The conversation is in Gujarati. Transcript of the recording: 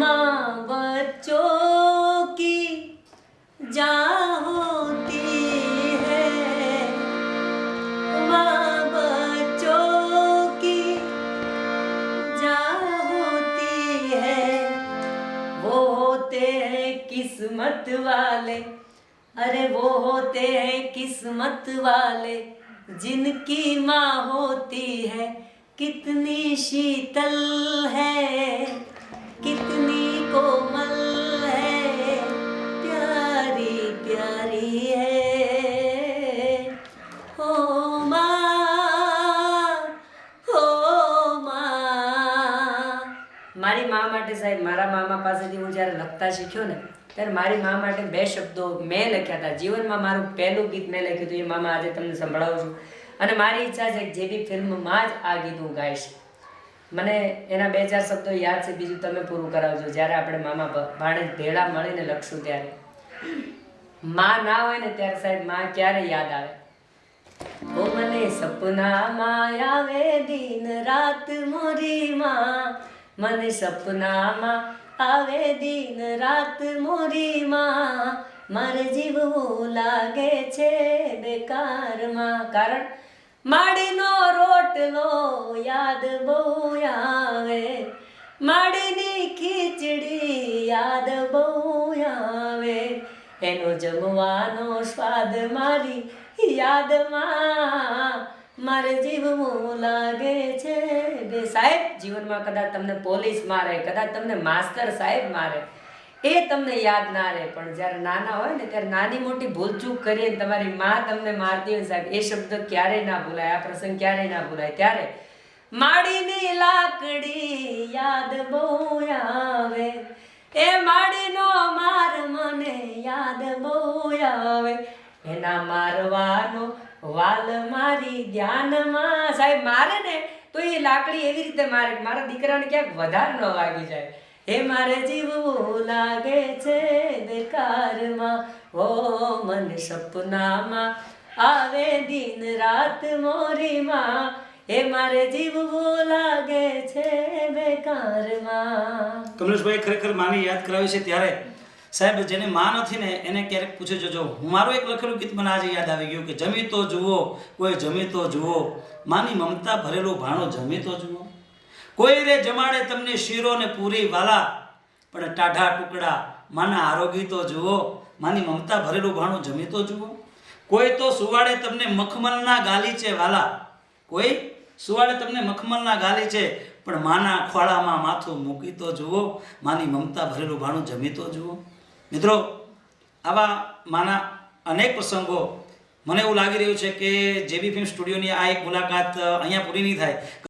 माँ बच्चों की जहाँ होती है। माँ बच्चों की जहाँ होती है। वो होते हैं किस्मत वाले। अरे वो होते हैं किस्मत वाले, जिनकी माँ होती है। कितनी शीतल है। कितनी कोमल है प्यारी प्यारी है हो माँ हो માં મારી મા માટે સાહેબ મારા મામા પાસેથી હું જ્યારે લખતા શીખ્યો ને ત્યારે મારી મા માટે બે શબ્દો મેં લખ્યા હતા જીવનમાં મારું પહેલું ગીત મેં લખ્યું હતું એ મામા આજે તમને સંભળાવું છું અને મારી ઈચ્છા છે કે જે બી ફિલ્મમાં જ આ ગીત હું ગાઈશ મને એના બે ચાર શબ્દો યાદ છે, બીજું તમે પૂરું કરાવજો. જ્યારે આપણે મામા ભાણે ભેળા મળીને લખશું ત્યારે. માં ના હોય ને ત્યારે સાહેબ, માં ક્યારે યાદ આવે? ઓ મને સપનામાં આવે દિન રાત મોરી માં. મને સપનામાં આવે દિન રાત મોરી માં. મારે જીવવું લાગે છે બેકારમાં કારણ માડીનો રોટલો યાદ બહુ આવે. માડીની ખીચડી યાદ બહુ આવે. એનો જમવાનો સ્વાદ મારી યાદમાં. મારે જીવવું લાગે છે બે. સાહેબ, જીવનમાં કદાચ તમને પોલીસ મારે, કદાચ તમને માસ્તર સાહેબ મારે. એ તમને યાદ ના રહે. પણ જ્યારે નાના હોય ને ત્યારે નાની મોટી ભૂલચૂક કરીએ તમારી માં તમને મારતી હોય સાહેબ, એ શબ્દ ક્યારેય ના ભૂલાય, આ પ્રસંગ ક્યારેય ના ભૂલાય. ત્યારે માડીની લાકડી યાદ બહુ આવે, એ માડીનો માર મને યાદ બહુ આવે. એના મારવાનો વાલ મારી ધ્યાનમાં, સાહેબ મારે ને તો એ લાકડી એવી રીતે મારે, મારા દીકરાને ક્યાંક વધારે ન વાગી જાય. હે મારે જીવવું લાગે છે બેકારમાં. ઓ મન સપનામાં આવે દિન રાત મોરીમાં. હે મારે જીવવું લાગે છે બેકારમાં. કમલેશભાઈ ખરેખર માને યાદ કરાવી છે ત્યારે. સાહેબ, જેને માં નથી ને, એને ક્યારેક પૂછે જોજો મારું એક લખેલું ગીત મને આજે યાદ આવી ગયું કે જમી તો જુઓ, કોઈ જમી તો જુઓ. માની મમતા ભરેલું ભાણો જમી તો જુઓ. કોઈ રે જમાડે તમને શીરો ને પૂરી વાલા, પણ ટાઢા ટુકડા, માના આરોગી તો જુઓ, માની મમતા ભરેલું ભાણું જમી તો જુઓ. કોઈ તો સુવાડે તમને મખમલના ગાલી છે વાલા. કોઈ સુવાડે તમને મખમલના ગાલી છે, પણ માના ખોળામાં માથું મૂકી તો જુઓ, માની મમતા ભરેલું ભાણું જમી તો જુઓ. મિત્રો, આવા માના અનેક પ્રસંગો મને એવું લાગી રહ્યું છે કે જેબી ફિલ્મ સ્ટુડિયોની આ એક મુલાકાત અહીંયા પૂરી નહીં થાય.